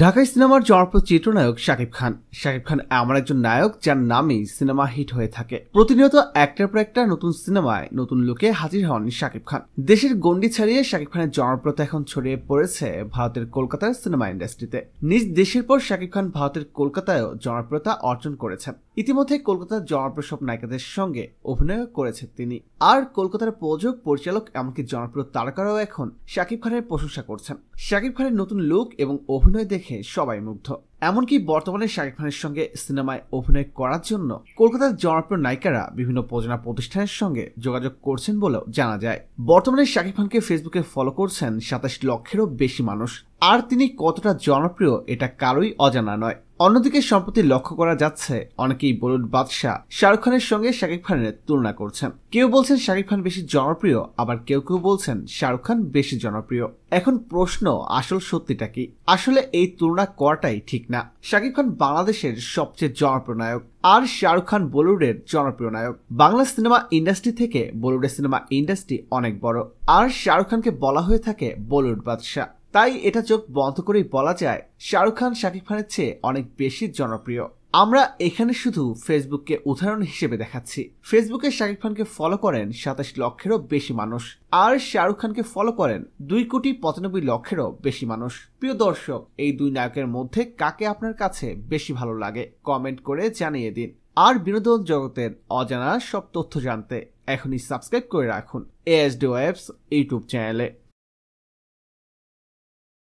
ঢাকাই সিনেমার জনপ্রিয় চিত্রনায়ক শাকিব খান। শাকিব খান এমন একজন নায়ক যার নামেই সিনেমা হিট হয়ে থাকে। প্রতিনিয়ত একটার পর একটা নতুন সিনেমায় নতুন লোকে হাজির হন শাকিব খান। দেশের গণ্ডি ছাড়িয়ে শাকিব খানের জনপ্রিয়তা এখন ছড়িয়ে পড়েছে ভারতের কলকাতার সিনেমা ইন্ডাস্ট্রিতে। নিজ দেশের পর শাকিব খান ভারতের কলকাতায়ও জনপ্রিয়তা অর্জন করেছেন। ইতিমধ্যে কলকাতার জনপ্রিয় সব নায়িকাদের সঙ্গে অভিনয় করেছেন তিনি। আর কলকাতার প্রযোজক, পরিচালক, এমনকি জনপ্রিয় তারকারাও এখন শাকিব খানের প্রশংসা করছেন। শাকিব খানের নতুন লুক এবং অভিনয় দেখে সবাই মুগ্ধ। এমনকি বর্তমানে শাকিব খানের সঙ্গে সিনেমায় অভিনয় করার জন্য কলকাতার জনপ্রিয় নায়িকারা বিভিন্ন প্রযোজনা প্রতিষ্ঠানের সঙ্গে যোগাযোগ করছেন বলেও জানা যায়। বর্তমানে শাকিব খানকে ফেসবুকে ফলো করছেন সাতাশ লক্ষেরও বেশি মানুষ। আর তিনি কতটা জনপ্রিয়, এটা কারোই অজানা নয়। অন্যদিকে সম্প্রতি লক্ষ্য করা যাচ্ছে, অনেকেই বলুন বাদশাহ শাহরুখ খানের সঙ্গে শাকিব খানের তুলনা করছেন। কেউ বলছেন শাকিব খান বেশি জনপ্রিয়, আবার কেউ কেউ বলছেন শাহরুখ খান বেশি জনপ্রিয়। এখন প্রশ্ন, আসল সত্যিটা কি? আসলে এই তুলনা করাটাই ঠিক না। শাকিব খান বাংলাদেশের সবচেয়ে জনপ্রিয় নায়ক, আর শাহরুখ খান বলিউডের জনপ্রিয় নায়ক। বাংলা সিনেমা ইন্ডাস্ট্রি থেকে বলিউডের সিনেমা ইন্ডাস্ট্রি অনেক বড়, আর শাহরুখ খানকে বলা হয়ে থাকে বলিউড বাদশাহ। তাই এটা চোখ বন্ধ করেই বলা যায়, শাহরুখ খান, শাকিব খানের চেয়ে অনেক বেশি জনপ্রিয়। আমরা এখানে শুধু ফেসবুককে উদাহরণ হিসেবে দেখাচ্ছি। ফেসবুকে শাকিব খানকে ফলো করেন সাতাশ লক্ষেরও বেশি মানুষ। আর শাহরুখ খানকে ফলো করেন দুই কোটি পঁচানব্বই লক্ষেরও বেশি মানুষ। প্রিয় দর্শক, এই দুই নায়কের মধ্যে কাকে আপনার কাছে বেশি ভালো লাগে? কমেন্ট করে জানিয়ে দিন। আর বিনোদন জগতের অজানা সব তথ্য জানতে এখনই সাবস্ক্রাইব করে রাখুন এএসডি ওয়েবস ইউটিউব চ্যানেলে।